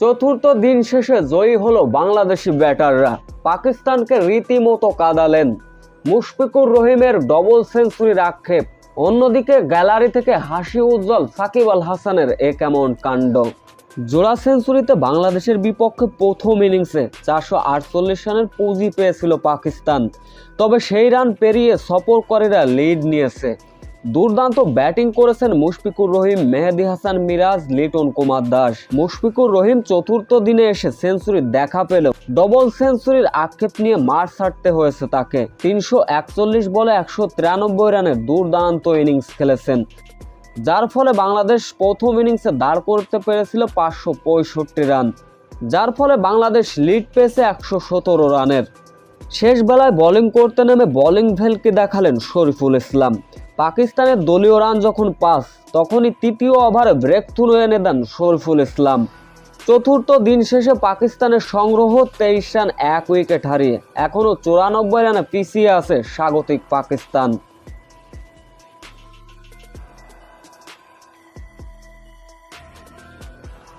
চতুর্থ দিন শেষে জয়ী হলো বাংলাদেশি ব্যাটাররা। পাকিস্তানকে রীতিমতো কাদালেন। মুশফিকুর রহিমের ডবল সেঞ্চুরির আক্ষেপ অন্যদিকে গ্যালারি থেকে হাসি উজ্জ্বল সাকিব আল হাসানের এ কেমন কাণ্ড। জোড়া সেঞ্চুরিতে বাংলাদেশের বিপক্ষে প্রথম ইনিংসে চারশো আটচল্লিশ রানের পুঁজি পেয়েছিল পাকিস্তান। তবে সেই রান পেরিয়ে সফরকারীরা লিড নিয়েছে। দুর্দান্ত ব্যাটিং করেছেন মুশফিকুর রহিম, মেহেদি হাসান, মিরাজ, লিটন কুমার দাস। মুশফিকুর রহিম চতুর্থ দিনে এসে সেঞ্চুরি দেখা পেল। ডবল সেঞ্চুরির আক্ষেপ নিয়ে মার ছাড়তে হয়েছে তাকে। তিনশো একচল্লিশ বলে একশো তিরানব্বই রানের দুর্দান্ত ইনিংস খেলেছেন। যার ফলে বাংলাদেশ প্রথম ইনিংসে দাঁড় করতে পেরেছিল পাঁচশো পঁয়ষট্টি রান। যার ফলে বাংলাদেশ লিড পেয়েছে একশো সতেরো রানের। শেষ বেলায় বোলিং করতে নেমে বোলিং ভেলকে দেখালেন শরীফুল ইসলাম। পাকিস্তানের দলীয় রান যখন পাস, তখনই তৃতীয় ওভারে ব্রেক থ্রু এনে দেন শরফুল ইসলাম। চতুর্থ দিন শেষে পাকিস্তানের সংগ্রহ তেইশ রান, এক উইকেট হারিয়ে এখনও চুরানব্বই রানে পিছিয়ে আছে স্বাগতিক পাকিস্তান।